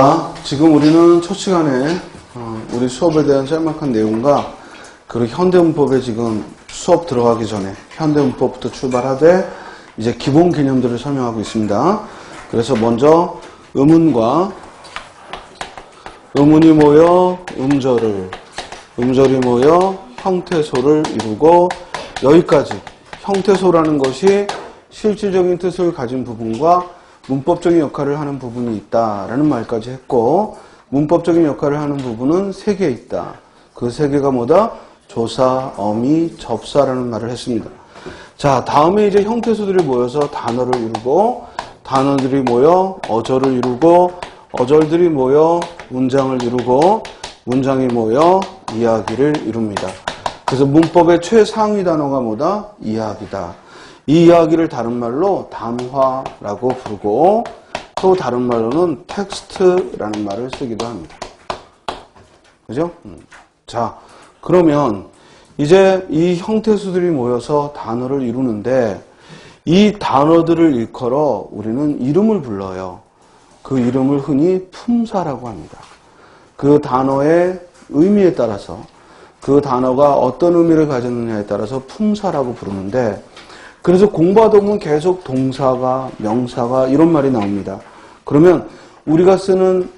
자, 지금 우리는 첫 시간에 어, 우리 수업에 대한 짤막한 내용과 그리고 현대문법에 지금 수업 들어가기 전에 현대문법부터 출발하되 이제 기본 개념들을 설명하고 있습니다. 그래서 먼저 음운과 음운이 모여 음절을 음절이 모여 형태소를 이루고 여기까지 형태소라는 것이 실질적인 뜻을 가진 부분과 문법적인 역할을 하는 부분이 있다라는 말까지 했고 문법적인 역할을 하는 부분은 세 개 있다. 그 세 개가 뭐다? 조사, 어미, 접사라는 말을 했습니다. 자, 다음에 이제 형태소들이 모여서 단어를 이루고 단어들이 모여 어절을 이루고 어절들이 모여 문장을 이루고 문장이 모여 이야기를 이룹니다. 그래서 문법의 최상위 단어가 뭐다? 이야기다. 이 이야기를 다른 말로 담화라고 부르고 또 다른 말로는 텍스트라는 말을 쓰기도 합니다. 그죠? 음. 자, 그러면 이제 이 형태수들이 모여서 단어를 이루는데 이 단어들을 일컬어 우리는 이름을 불러요. 그 이름을 흔히 품사라고 합니다. 그 단어의 의미에 따라서 그 단어가 어떤 의미를 가졌느냐에 따라서 품사라고 부르는데 그래서 공부하다 보면 계속 동사가 명사가 이런 말이 나옵니다. 그러면 우리가 쓰는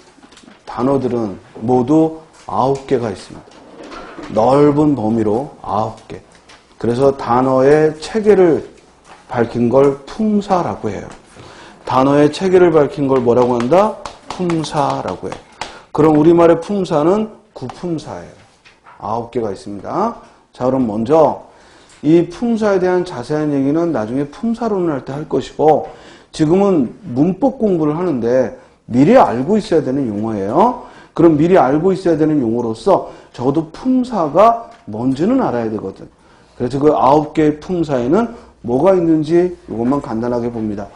단어들은 모두 아홉 개가 있습니다. 넓은 범위로 아홉 개. 그래서 단어의 체계를 밝힌 걸 품사라고 해요. 단어의 체계를 밝힌 걸 뭐라고 한다? 품사라고 해요. 그럼 우리말의 품사는 구품사예요. 아홉 개가 있습니다. 자, 그럼 먼저 이 품사에 대한 자세한 얘기는 나중에 품사론을 할 때 할 것이고 지금은 문법 공부를 하는데 미리 알고 있어야 되는 용어예요. 그럼 미리 알고 있어야 되는 용어로서 적어도 품사가 뭔지는 알아야 되거든. 그래서 그 아홉 개의 품사에는 뭐가 있는지 이것만 간단하게 봅니다.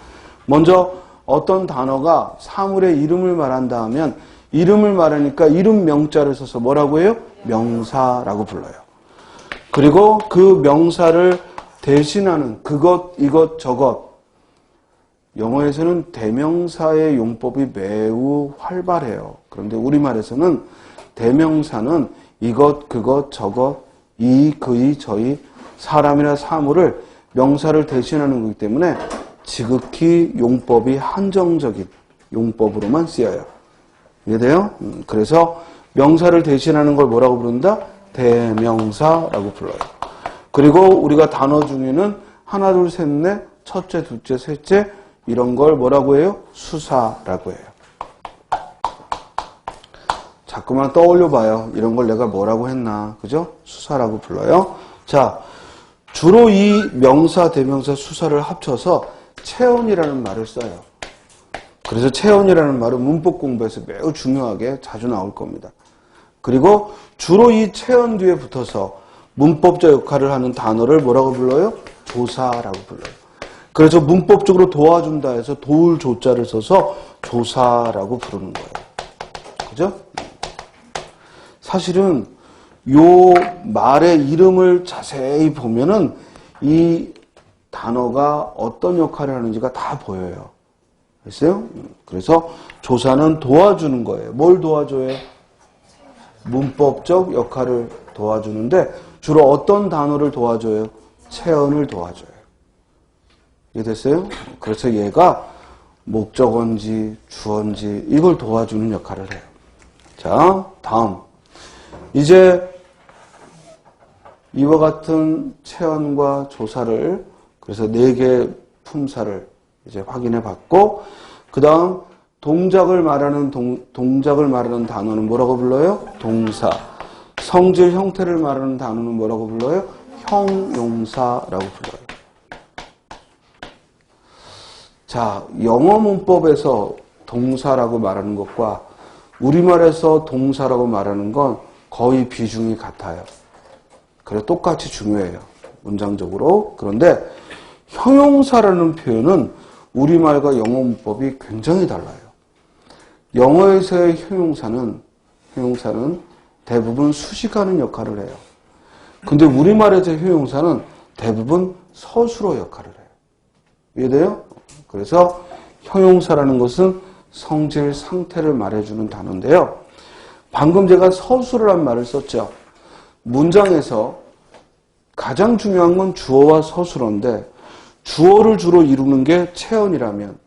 먼저 어떤 단어가 사물의 이름을 말한다 하면 이름을 말하니까 이름 명자를 써서 뭐라고 해요? 명사라고 불러요. 그리고 그 명사를 대신하는 그것, 이것, 저것. 영어에서는 대명사의 용법이 매우 활발해요. 그런데 우리말에서는 대명사는 이것, 그것, 저것, 이, 그이, 저이, 사람이나 사물을 명사를 대신하는 거기 때문에 지극히 용법이 한정적인 용법으로만 쓰여요. 이해돼요? 음, 그래서 명사를 대신하는 걸 뭐라고 부른다? 대명사라고 불러요. 그리고 우리가 단어 중에는 하나, 둘, 셋, 넷, 첫째, 둘째, 셋째 이런 걸 뭐라고 해요? 수사라고 해요. 자꾸만 떠올려 봐요. 이런 걸 내가 뭐라고 했나. 그죠? 수사라고 불러요. 자, 주로 이 명사, 대명사, 수사를 합쳐서 체언이라는 말을 써요. 그래서 체언이라는 말은 문법 공부에서 매우 중요하게 자주 나올 겁니다. 그리고 주로 이 체언 뒤에 붙어서 문법적 역할을 하는 단어를 뭐라고 불러요? 조사라고 불러요. 그래서 문법적으로 도와준다 해서 도울 조자를 써서 조사라고 부르는 거예요. 그죠? 사실은 요 말의 이름을 자세히 보면은 이 단어가 어떤 역할을 하는지가 다 보여요. 됐어요? 그래서 조사는 도와주는 거예요. 뭘 도와줘요? 문법적 역할을 도와주는데 주로 어떤 단어를 도와줘요? 체언을 도와줘요. 이해됐어요? 그래서 얘가 목적어인지 주어인지 이걸 도와주는 역할을 해요. 자, 다음. 이제 이와 같은 체언과 조사를 그래서 네 개 품사를 이제 확인해 봤고 그 다음 동작을 말하는 동, 동작을 말하는 단어는 뭐라고 불러요? 동사. 성질 형태를 말하는 단어는 뭐라고 불러요? 형용사라고 불러요. 자, 영어 문법에서 동사라고 말하는 것과 우리말에서 동사라고 말하는 건 거의 비중이 같아요. 그래 똑같이 중요해요. 문장적으로. 그런데 형용사라는 표현은 우리말과 영어 문법이 굉장히 달라요. 영어에서의 형용사는 형용사는 대부분 수식하는 역할을 해요. 근데 우리말에서의 형용사는 대부분 서술어 역할을 해요. 이해돼요? 그래서 형용사라는 것은 성질 상태를 말해주는 단어인데요. 방금 제가 서술이란 말을 썼죠. 문장에서 가장 중요한 건 주어와 서술어인데 주어를 주로 이루는 게 체언이라면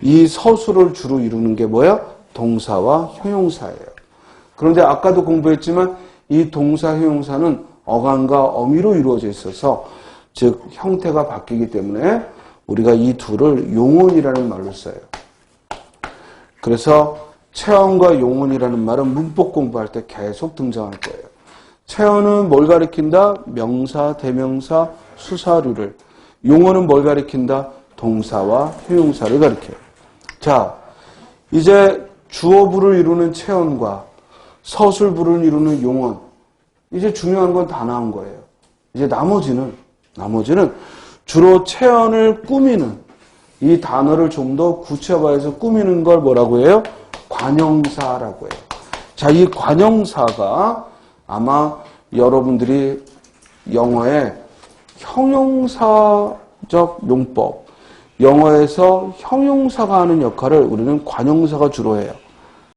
이 서술을 주로 이루는 게 뭐야? 동사와 형용사예요. 그런데 아까도 공부했지만 이 동사 형용사는 어간과 어미로 이루어져 있어서 즉 형태가 바뀌기 때문에 우리가 이 둘을 용언이라는 말로 써요. 그래서 체언과 용언이라는 말은 문법 공부할 때 계속 등장할 거예요. 체언은 뭘 가리킨다? 명사, 대명사, 수사류를. 용언은 뭘 가리킨다? 동사와 형용사를 가리켜요. 자, 이제 주어부를 이루는 체언과 서술부를 이루는 용언. 이제 중요한 건 다 나온 거예요. 이제 나머지는, 나머지는 주로 체언을 꾸미는 이 단어를 좀 더 구체화해서 꾸미는 걸 뭐라고 해요? 관형사라고 해요. 자, 이 관형사가 아마 여러분들이 영어에 형용사적 용법, 영어에서 형용사가 하는 역할을 우리는 관형사가 주로 해요.